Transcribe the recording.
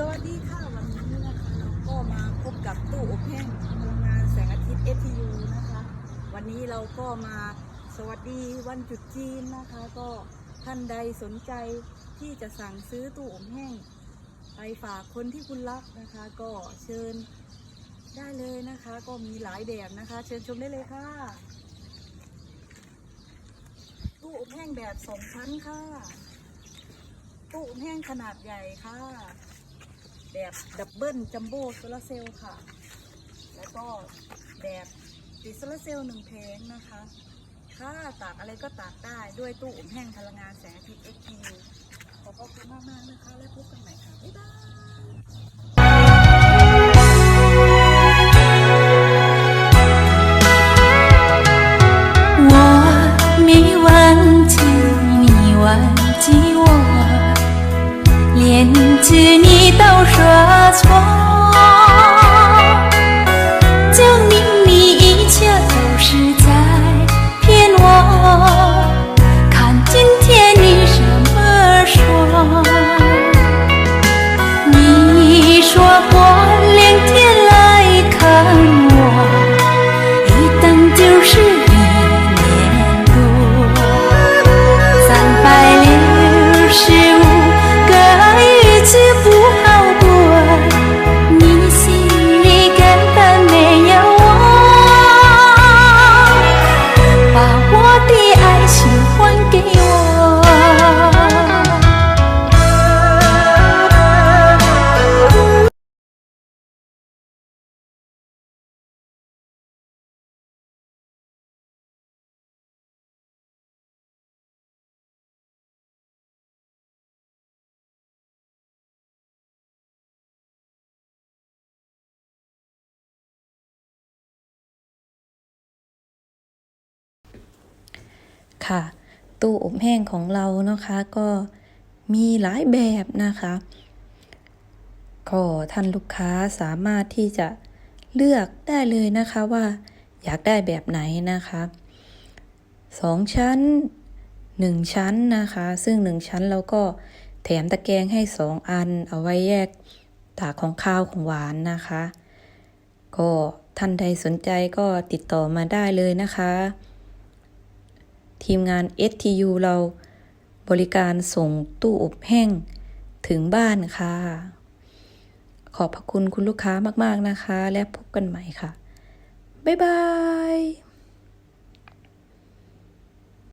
สวัสดีค่ะ วันนี้นะคะเราก็มาพบกับตู้อบแห้งพลังงานแสงอาทิตย์ FTU นะคะ วันนี้เราก็มาสวัสดีวันจุดจีนนะคะ ก็ท่านใดสนใจที่จะสั่งซื้อตู้อบแห้งไปฝากคนที่คุณรักนะคะ ก็เชิญได้เลยนะคะ ก็มีหลายแบบนะคะ เชิญชมได้เลยค่ะ ตู้อบแห้งแบบสองชั้นค่ะตู้อบแห้งขนาดใหญ่ค่ะ แบบดับเบิลจัมโบ้โซลาเซลล์ค่ะ แล้วก็แบบติดโซลาเซลล์หนึ่งแผงนะคะ ถ้าตากอะไรก็ตากได้ด้วยตู้อบแห้งพลังงานแสงอาทิตย์ XQ ขอบคุณมากมากนะคะ และพบกันใหม่ค่ะ บ๊ายบาย只你。 ค่ะ ตู้อบแห้งของเรานะคะ ก็มีหลายแบบนะคะก็ท่านลูกค้าสามารถที่จะเลือกได้เลยนะคะว่าอยากได้แบบไหนนะคะสองชั้นหนึ่งชั้นนะคะ ซึ่งหนึ่งชั้นเราก็แถมตะแกรงให้สองอัน เอาไว้แยกตากของข้าวของหวานนะคะ ก็ท่านใดสนใจก็ติดต่อมาได้เลยนะคะ ทีมงาน STU เราบริการส่งตู้อบแห้งถึงบ้านค่ะ ขอบพระคุณคุณลูกค้ามาก ๆ นะคะ และพบกันใหม่ค่ะ บ๊ายบาย